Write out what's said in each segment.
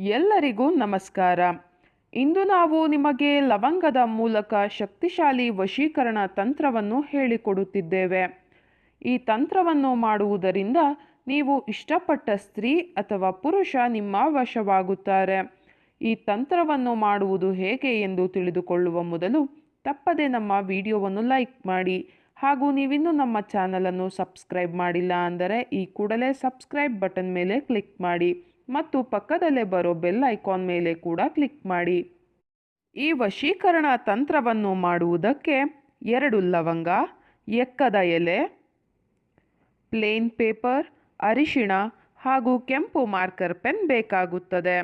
ಎಲ್ಲರಿಗೂ ನಮಸ್ಕಾರ. ಇಂದು ನಾವು ನಿಮಗೆ ಲವಂಗದ ಮೂಲಕ ಶಕ್ತಿಶಾಲಿ ವಶೀಕರಣ ತಂತ್ರವನ್ನು ಹೇಳಿಕೊಡುತ್ತಿದ್ದೇವೆ. ಈ ತಂತ್ರವನ್ನು ಮಾಡುವುದರಿಂದ ನೀವು ಇಷ್ಟಪಟ್ಟ ಸ್ತ್ರೀ ಅಥವಾ ಪುರುಷ ನಿಮ್ಮ ವಶವಾಗುತ್ತಾರೆ. ಈ ತಂತ್ರವನ್ನು ಮಾಡುವುದು ಹೇಗೆ ಎಂದು ತಿಳಿದುಕೊಳ್ಳುವ ಮೊದಲು ತಪ್ಪದೆ ನಮ್ಮ ವಿಡಿಯೋವನ್ನು ಲೈಕ್ ಮಾಡಿ ಹಾಗೂ ನೀವಿನ್ನೂ ನಮ್ಮ ಚಾನಲನ್ನು ಸಬ್ಸ್ಕ್ರೈಬ್ ಮಾಡಿಲ್ಲ ಅಂದರೆ ಈ ಕೂಡಲೇ ಸಬ್ಸ್ಕ್ರೈಬ್ ಬಟನ್ ಮೇಲೆ ಕ್ಲಿಕ್ ಮಾಡಿ. ಮತ್ತು ಪಕ್ಕದಲ್ಲೇ ಬರೋ ಬೆಲ್ ಐಕಾನ್ ಮೇಲೆ ಕೂಡ ಕ್ಲಿಕ್ ಮಾಡಿ. ಈ ವಶೀಕರಣ ತಂತ್ರವನ್ನು ಮಾಡುವುದಕ್ಕೆ ಎರಡು ಲವಂಗ, ಎಕ್ಕದ ಎಲೆ, ಪ್ಲೇನ್ ಪೇಪರ್, ಅರಿಶಿಣ ಹಾಗೂ ಕೆಂಪು ಮಾರ್ಕರ್ ಪೆನ್ ಬೇಕಾಗುತ್ತದೆ.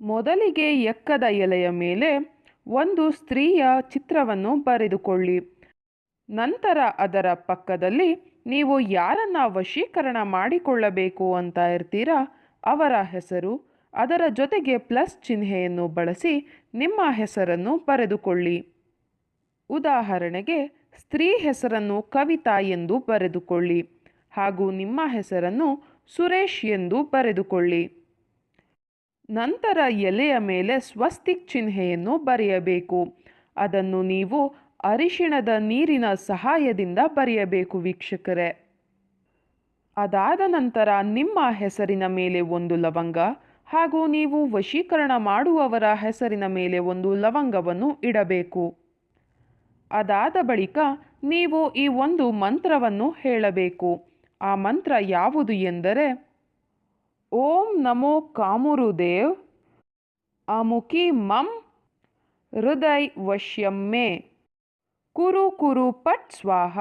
ಮೊದಲಿಗೆ ಎಕ್ಕದ ಎಲೆಯ ಮೇಲೆ ಒಂದು ಸ್ತ್ರೀಯ ಚಿತ್ರವನ್ನು ಬರೆದುಕೊಳ್ಳಿ. ನಂತರ ಅದರ ಪಕ್ಕದಲ್ಲಿ ನೀವು ಯಾರನ್ನ ವಶೀಕರಣ ಮಾಡಿಕೊಳ್ಳಬೇಕು ಅಂತ ಇರ್ತೀರಾ ಅವರ ಹೆಸರು, ಅದರ ಜೊತೆಗೆ ಪ್ಲಸ್ ಚಿಹ್ನೆಯನ್ನು ಬಳಸಿ ನಿಮ್ಮ ಹೆಸರನ್ನು ಬರೆದುಕೊಳ್ಳಿ. ಉದಾಹರಣೆಗೆ, ಸ್ತ್ರೀ ಹೆಸರನ್ನು ಕವಿತಾ ಎಂದು ಬರೆದುಕೊಳ್ಳಿ ಹಾಗೂ ನಿಮ್ಮ ಹೆಸರನ್ನು ಸುರೇಶ್ ಎಂದು ಬರೆದುಕೊಳ್ಳಿ. ನಂತರ ಎಲೆಯ ಮೇಲೆ ಸ್ವಸ್ತಿಕ್ ಚಿಹ್ನೆಯನ್ನು ಬರೆಯಬೇಕು. ಅದನ್ನು ನೀವು ಅರಿಶಿಣದ ನೀರಿನ ಸಹಾಯದಿಂದ ಬರೆಯಬೇಕು ವೀಕ್ಷಕರೇ. ಅದಾದ ನಂತರ ನಿಮ್ಮ ಹೆಸರಿನ ಮೇಲೆ ಒಂದು ಲವಂಗ ಹಾಗೂ ನೀವು ವಶೀಕರಣ ಮಾಡುವವರ ಹೆಸರಿನ ಮೇಲೆ ಒಂದು ಲವಂಗವನ್ನು ಇಡಬೇಕು. ಅದಾದ ಬಳಿಕ ನೀವು ಈ ಒಂದು ಮಂತ್ರವನ್ನು ಹೇಳಬೇಕು. ಆ ಮಂತ್ರ ಯಾವುದು ಎಂದರೆ, ಓಂ ನಮೋ ಕಾಮುರುದೇವ್ ಅಮುಖಿ ಮಂ ಹೃದಯ್ ವಶ್ಯಮ್ಮೆ ಕುರು ಕುರು ಪಟ್ ಸ್ವಾಹ.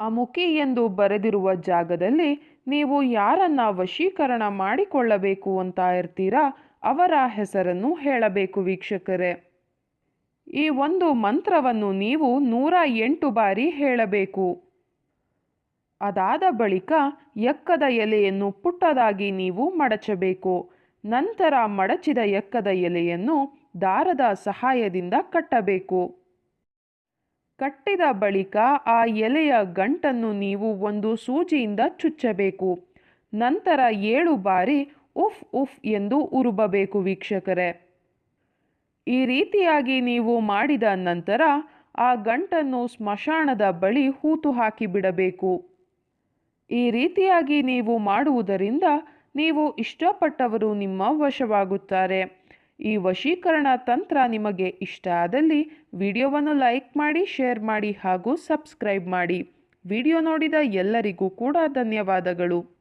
ಅಮುಖಿ ಎಂದು ಬರೆದಿರುವ ಜಾಗದಲ್ಲಿ ನೀವು ಯಾರನ್ನ ವಶೀಕರಣ ಮಾಡಿಕೊಳ್ಳಬೇಕು ಅಂತ ಇರ್ತೀರಾ ಅವರ ಹೆಸರನ್ನು ಹೇಳಬೇಕು ವೀಕ್ಷಕರೇ. ಈ ಒಂದು ಮಂತ್ರವನ್ನು ನೀವು ನೂರ ಎಂಟು ಬಾರಿ ಹೇಳಬೇಕು. ಅದಾದ ಬಳಿಕ ಎಕ್ಕದ ಎಲೆಯನ್ನು ಪುಟ್ಟದಾಗಿ ನೀವು ಮಡಚಬೇಕು. ನಂತರ ಮಡಚಿದ ಎಕ್ಕದ ಎಲೆಯನ್ನು ದಾರದ ಸಹಾಯದಿಂದ ಕಟ್ಟಬೇಕು. ಕಟ್ಟಿದ ಬಳಿಕ ಆ ಎಲೆಯ ಗಂಟನ್ನು ನೀವು ಒಂದು ಸೂಜಿಯಿಂದ ಚುಚ್ಚಬೇಕು. ನಂತರ ಏಳು ಬಾರಿ ಉಫ್ ಉಫ್ ಎಂದು ಉರುಬಬೇಕು ವೀಕ್ಷಕರೇ. ಈ ರೀತಿಯಾಗಿ ನೀವು ಮಾಡಿದ ನಂತರ ಆ ಗಂಟನ್ನು ಸ್ಮಶಾನದ ಬಳಿ ಹೂತು ಹಾಕಿ ಬಿಡಬೇಕು. ಈ ರೀತಿಯಾಗಿ ನೀವು ಮಾಡುವುದರಿಂದ ನೀವು ಇಷ್ಟಪಟ್ಟವರು ನಿಮ್ಮ ವಶವಾಗುತ್ತಾರೆ. ಈ ವಶೀಕರಣ ತಂತ್ರ ನಿಮಗೆ ಇಷ್ಟ ಆದಲ್ಲಿ ವಿಡಿಯೋವನ್ನು ಲೈಕ್ ಮಾಡಿ, ಶೇರ್ ಮಾಡಿ ಹಾಗೂ ಸಬ್ಸ್ಕ್ರೈಬ್ ಮಾಡಿ. ವಿಡಿಯೋ ನೋಡಿದ ಎಲ್ಲರಿಗೂ ಕೂಡ ಧನ್ಯವಾದಗಳು.